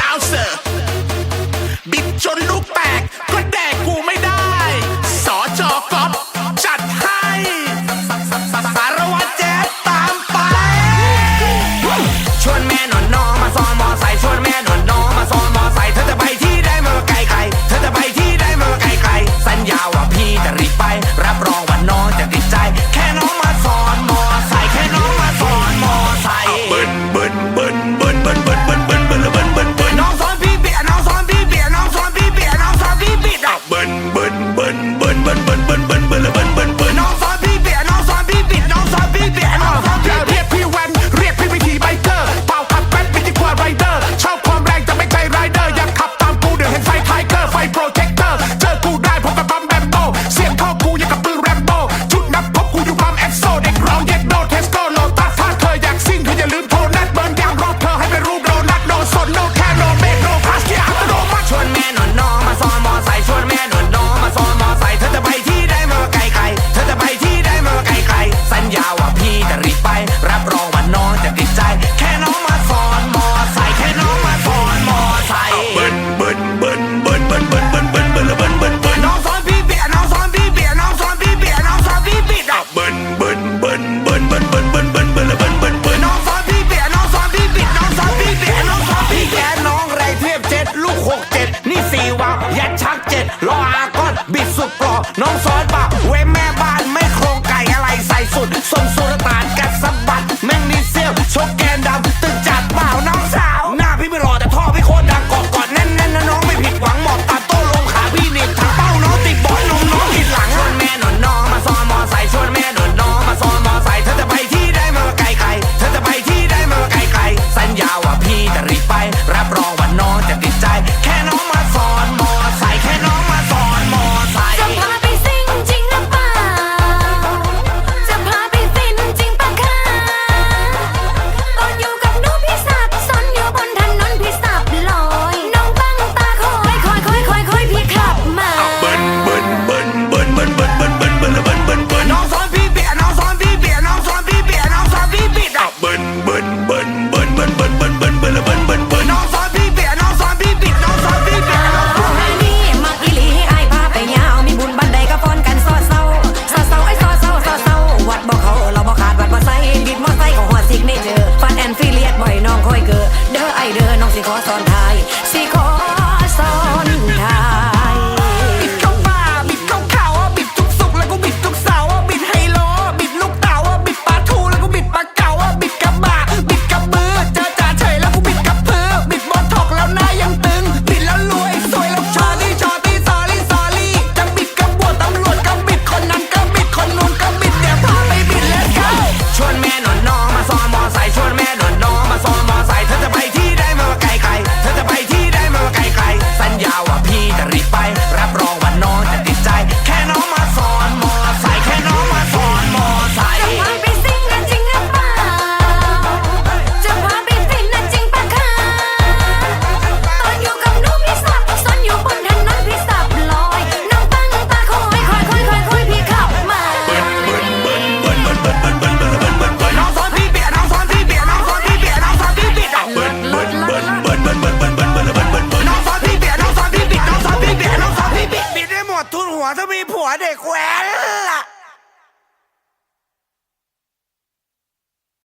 bouncer. ่อ น้องซอสปะเว้แม่บ้านไม่โครงไก่อะไรใส่สุดทรงสุรตานกัดสะบัด แม่งนีเซียวชกแกนดำตึก croissant หัวถ้ามีผัวเด็กแว้นล่ะ